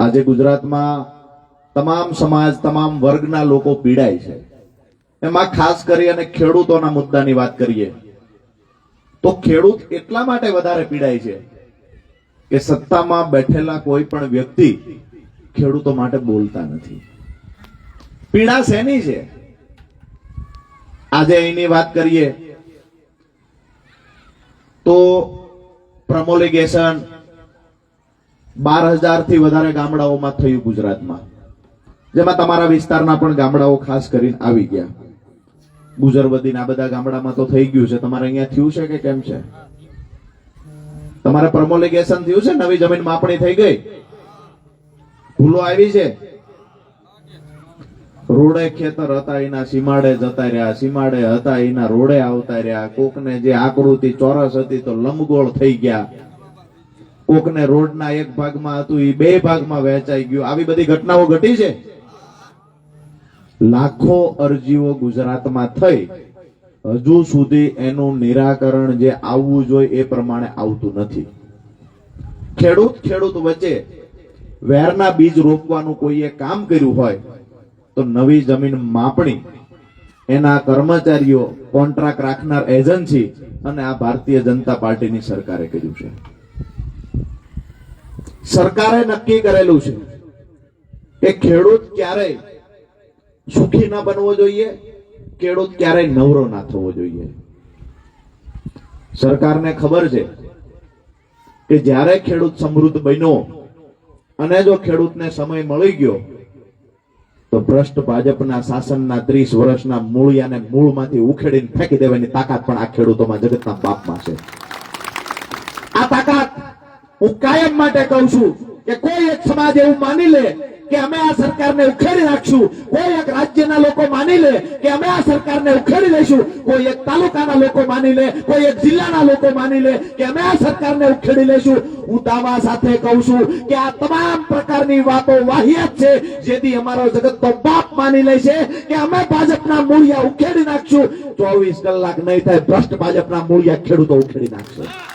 આજે ગુજરાતમાં તમામ સમાજ, તમામ વર્ગના લોકો પીડાય છે. એમાં ખાસ કરી અને ખેડૂતોના મુદ્દાની વાત કરીએ, તો ખેડૂત એટલા માટે વધારે પીડાય છે કે સત્તામાં બેઠેલા કોઈ પણ વ્યક્તિ ખેડૂતો માટે બોલતા નથી. પીડા શેની છે? આજે અહીંની વાત કરીએ તો પ્રમોલિગેશન બાર હજારથી વધારે ગામડાઓમાં થયું ગુજરાતમાં. જેમાં તમારા વિસ્તારના પણ ગામડાઓ ખાસ કરીને આવી ગયા. ગુજરવદીના બધા ગામડામાં તો થઈ ગયું છે. તમારે અહીંયા થયું છે કે કેમ છે? તમારે પ્રમોલિગેશન થયું છે? નવી જમીન માપણી થઈ ગઈ? ભૂલો આવી છે? રોડે ખેતર હતા, એના સીમાડે જતા રહ્યા. સીમાડે હતા, એના રોડે આવતા રહ્યા. કોકને જે આકૃતિ ચોરસ હતી તો લંબગોળ થઈ ગયા. કોકને રોડના એક ભાગમાં હતું એ બે ભાગમાં વહેંચાઈ ગયું. આવી બધી ઘટનાઓ ઘટી છે? લાખો અરજીઓ ગુજરાતમાં થઈ. હજુ સુધી એનું નિરાકરણ જે આવવું જોઈએ એ પ્રમાણે આવતું નથી. ખેડૂત ખેડૂત વચ્ચે વેરના બીજ રોપવાનું કોઈએ કામ કર્યું હોય, તો નવી જમીન માપણી, એના કર્મચારીઓ, કોન્ટ્રાક્ટ રાખનાર એજન્સી અને આ ભારતીય જનતા પાર્ટીની સરકારે કર્યું છે. સરકારે નક્કી કરેલું છે કે ખેડૂત ક્યારેય સુખી ના બનવો જોઈએ, ખેડૂત ક્યારેય નવરો ના થવો જોઈએ. સરકારને ખબર છે કે જ્યારે ખેડૂત સમૃદ્ધ બન્યો અને જો ખેડૂતને સમય મળી ગયો, તો ભ્રષ્ટ ભાજપના શાસનના ત્રીસ વર્ષના મૂળિયાને મૂળમાંથી ઉખેડીને ફેંકી દેવાની તાકાત પણ આ ખેડૂતોમાં જગતના બાપમાં છે. હું કાયમ માટે કહું છું કે કોઈ એક સમાજ એવું માની લે કે અમે આ સરકારને ઉખેડી નાખશું, કોઈ એક રાજ્યના લોકો માની લે કે અમે આ સરકારને ઉખેડી લઈશું, કોઈ એક તાલુકાના લોકો માની લે, કોઈ એક જિલ્લાના લોકો માની લે કે અમે આ સરકારને ઉખેડી લઈશું. હું દાવા સાથે કહું છું કે આ તમામ પ્રકારની વાતો વાહિયાત છે, જેથી અમારો જગતનો બાપ માની લે છે કે અમે ભાજપના મૂળિયા ઉખેડી નાખશું. ચોવીસ કલાક નહીં થાય, ભ્રષ્ટ ભાજપના મૂળિયા ખેડૂતો ઉખેડી નાખશે.